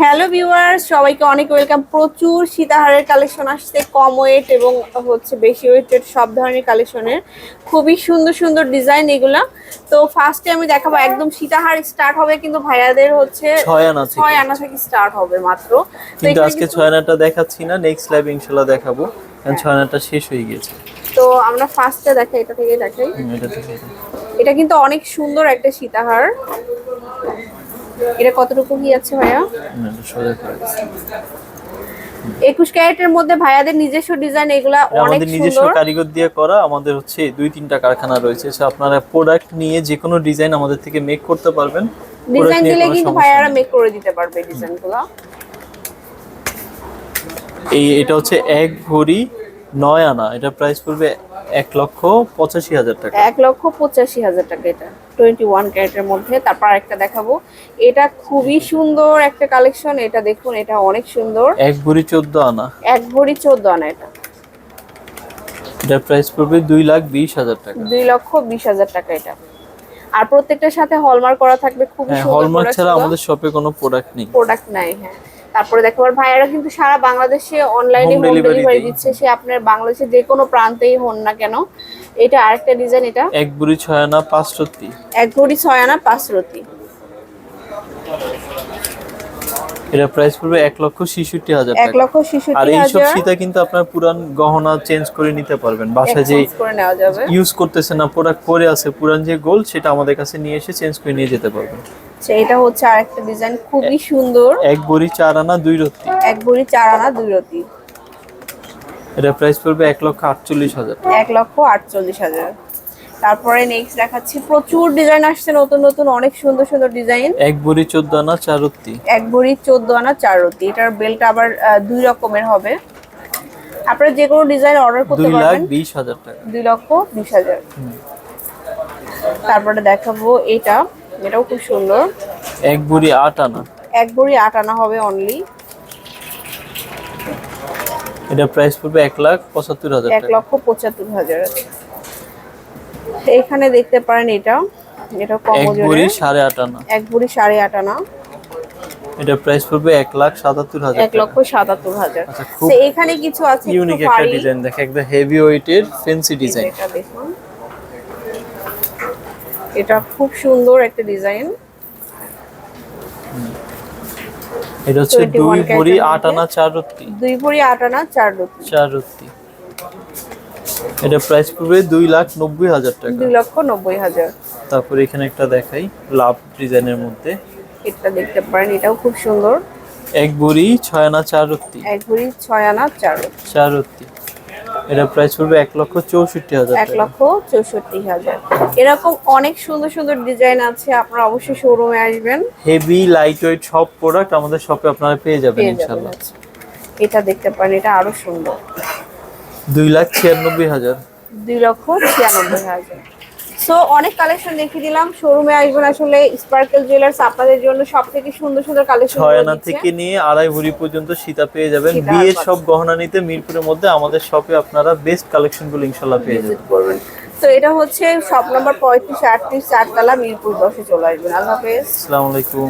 Hello viewers সবাইকে অনেক welcome প্রচুর সীতাহারের কালেকশন আসছে কম ওয়েট এবং হচ্ছে বেশি ওয়েটের সব ধরনের কালেকশনের খুবই সুন্দর সুন্দর ডিজাইন এগুলা। তো ফার্স্টে আমি দেখাবো একদম সীতাহার স্টার্ট হবে কিন্তু ভাইয়াদের হচ্ছে ছয় আনা থেকে। ছয় আনা থেকে স্টার্ট হবে মাত্র। কিন্তু আজকে ছয় আনাটা দেখাচ্ছি না নেক্সট লাইভ ইনশাল্লাহ দেখাবো। কারণ ছয় আনাটা শেষ হয়ে গিয়েছে। তো আমরা ফার্স্টে দেখাই এটা থেকে দেখাই। এটা কিন্তু অনেক সুন্দর একটা সীতাহার। এটা কতটুকু কি আছে ভাইয়া। একুশ ক্যারেটের মধ্যে ভাইয়াদের নিজস্ব ডিজাইন এগুলা আমাদের নিজস্ব কারিগর দিয়ে করা আমাদের হচ্ছে দুই তিনটা কারখানা রয়েছে। সো আপনারা প্রোডাক্ট নিয়ে যে কোনো ডিজাইন আমাদের থেকে মেক করতে পারবেন। ডিজাইন দিলে কিন্তু ভাইয়ারা মেক করে দিতে পারবে ডিজাইনগুলো এই এটা হচ্ছে এক ভরি নয় আনা। এটা প্রাইস পড়বে এক লক্ষ পঁচাশি হাজার টাকা। এক লক্ষ পঁচাশি হাজার টাকা এটা। টোয়েন্টি ওয়ান ক্যারেটের মধ্যে। তারপর একটা দেখাবো। এটা খুবই সুন্দর একটা কালেকশন। এটা দেখুন এটা অনেক সুন্দর। এক ভরি চোদ্দ আনা। এক ভরি চোদ্দ আনা এটা। এটার প্রাইস পড়বে দুই লাখ বিশ হাজার টাকা। দুই লক্ষ বিশ হাজার টাকা এটা। আর প্রত্যেকটার সাথে হলমার্ক করা থাকবে হ্যাঁ সুন্দর হলমার্ক ছাড়া আমাদের শপে কোনো প্রোডাক্ট নেই। প্রোডাক্ট নাই হ্যাঁ। তারপরে দেখো আর ভাইয়ারা কিন্তু সারা বাংলাদেশে অনলাইনে হোম ডেলিভারি দিচ্ছে। সে আপনার বাংলাদেশের যে কোনো প্রান্তেই হন না কেন। এটা আরেকটা ডিজাইন এটা। এক ভরি ছয় আনা পাঁচ সত্যি এক ভরি ছয় আনা পাঁচ রতি। এটা প্রাইস পড়বে এক লক্ষ ছেষট্টি হাজার এক লক্ষ আর ছেষট্টি এইসব হাজার। সীতা কিন্তু আপনার পুরান গহনা চেঞ্জ করে নিতে পারবেন। বাসায় যে exchange করে নেওয়া যাবে। ইউজ করতেছে না প্রোডাক্ট পরে আছে পুরান যে গোল সেটা আমাদের কাছে নিয়ে এসে চেঞ্জ করে নিয়ে যেতে পারবেন। আচ্ছা, এটা হচ্ছে আরেকটা ডিজাইন খুবই সুন্দর। এক বড়ি চার আনা দুই রত্তি এক ভরি চার আনা দুই রতি। এটা প্রাইস পড়বে এক লক্ষ আটচল্লিশ হাজার। এক লক্ষ আটচল্লিশ হাজার। তারপরে নেক্সট দেখাচ্ছি প্রচুর ডিজাইন আসছে নতুন নতুন অনেক সুন্দর সুন্দর ডিজাইন এক বড়ি চোদ্দ আনা চার রত্তি এক ভরি চোদ্দ আনা চার রতি। এটার বেলটা আবার দুই রকমের হবে। আপনারা যে কোনো ডিজাইন অর্ডার করতে দুই লাখ পারবেন। বিশ হাজার টাকা। দুই লক্ষ বিশ হাজার। তারপরে দেখাবো এটা। এটাও খুব সুন্দর। এক বুড়ি আট আনা। এক ভরি আট আনা হবে অনলি এটা প্রাইস পড়বে এক লাখ পঁচাত্তর হাজার এক লক্ষ পঁচাত্তর হাজার এখানে দেখতে পারেন এটা। এটা কম এক বড়ি সাড়ে আট আনা। এক ভরি সাড়ে আট আনা। এটা প্রাইস পড়বে এক লাখ সাতাত্তর হাজার এক লক্ষ সাতাত্তর হাজার। আচ্ছা, এখানে কিছু আছে ইউনিক একটা ডিজাইন দেখে একদম হেভি ওয়েটের ফেন্সি ডিজাইন এটা দেখুন। এটা খুব সুন্দর একটা ডিজাইন। এটা হচ্ছে দুই ভরি আট আনা চার রত্তি দুই ভরি আট আনা চার রুপি চার রত্তি এটা প্রাইস পড়বে দুই লাখ নব্বই হাজার টাকা। দুই লক্ষ নব্বই হাজার। তারপরে এখানে একটা দেখাই লাভ ডিজাইনের মধ্যে। এটা দেখতে পারেন এটাও খুব সুন্দর। এক বড়ি ছয় আনা চার রত্তি এক ভরি ছয় আনা চার রুপি চার রত্তি এটা প্রাইস পড়বে এক লক্ষ চৌষট্টি হাজার এক লক্ষ চৌষট্টি হাজার। এরকম অনেক সুন্দর সুন্দর ডিজাইন আছে আপনারা অবশ্যই শোরুমে আসবেন। হেভি লাইট ওয়েট সব প্রোডাক্ট আমাদের শপে আপনারা পেয়ে যাবেন ইনশাল্লাহ। এটা দেখতে পারেন এটা আরও সুন্দর। দুই লাখ ছিয়ানব্বই হাজার। দুই লক্ষ ছিয়ানব্বই হাজার। সো অনেক কালেকশন দেখিয়ে দিলাম। শোরুমে আসবেন আসলে স্পার্কেল জুয়েলার্স আপনাদের জন্য সব থেকে সুন্দর সুন্দর কালেকশন ছয় আনা থেকে নিয়ে আড়াই ভরি পর্যন্ত সীতা পেয়ে যাবেন। বিয়ের সব গহনা নিতে মিরপুরের মধ্যে আমাদের শপে আপনারা বেস্ট কালেকশনগুলো ইনশাল্লাহ পেয়ে যাবেন। পারবেন তো এটা হচ্ছে শপ নাম্বার পঁয়ত্রিশ আটত্রিশ চারতলা মিরপুর দশে চলে আসবেন। আল্লাহ হাফেজ। আসসালামু আলাইকুম।